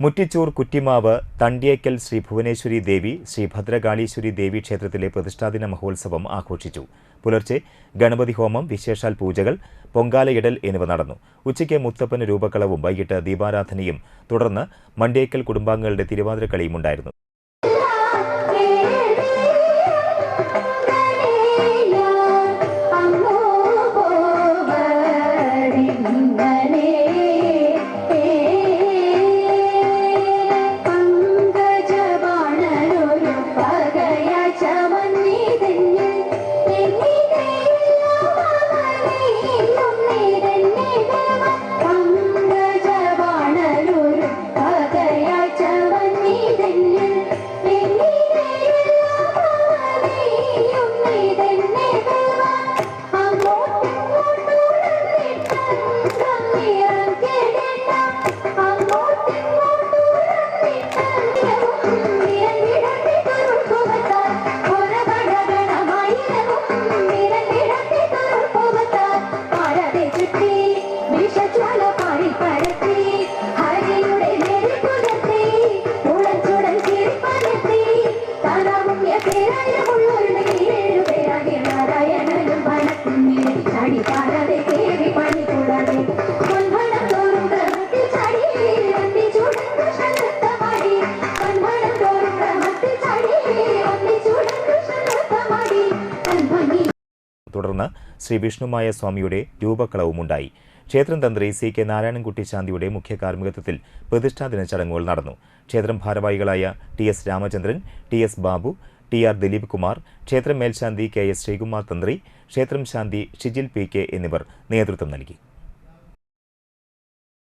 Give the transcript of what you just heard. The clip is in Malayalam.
മുറ്റിച്ചൂർ കുറ്റിമാവ് തണ്ടിയേക്കൽ ശ്രീ ഭുവനേശ്വരി ദേവി ശ്രീ ഭദ്രകാളീശ്വരി ദേവി ക്ഷേത്രത്തിലെ പ്രതിഷ്ഠാദിന മഹോത്സവം ആഘോഷിച്ചു. പുലർച്ചെ ഗണപതി ഹോമം വിശേഷാൽ പൂജകൾ പൊങ്കാലയിടൽ എന്നിവ നടന്നു. ഉച്ചയ്ക്ക് മുത്തപ്പന് രൂപക്കളവും വൈകിട്ട് ദീപാരാധനയും തുടർന്ന് മണ്ടിയേക്കൽ കുടുംബാംഗങ്ങളുടെ തിരുവാതിരക്കളിയും ഉണ്ടായിരുന്നു. തുടർന്ന് ശ്രീ വിഷ്ണുമായ സ്വാമിയുടെ രൂപക്കളവുമുണ്ടായി. ക്ഷേത്രം തന്ത്രി സി കെ നാരായണൻകുട്ടി ശാന്തിയുടെ മുഖ്യ കാർമ്മികത്വത്തിൽ പ്രതിഷ്ഠാദിന ചടങ്ങുകൾ നടന്നു. ക്ഷേത്രം ഭാരവാഹികളായ T S Ramachandran T S Babu T R Dileep Kumar ക്ഷേത്രം മേൽശാന്തി കെ എസ് ശ്രീകുമാർ തന്ത്രി ക്ഷേത്രം ശാന്തി ഷിജിൽ പി കെ എന്നിവർ നേതൃത്വം നൽകി.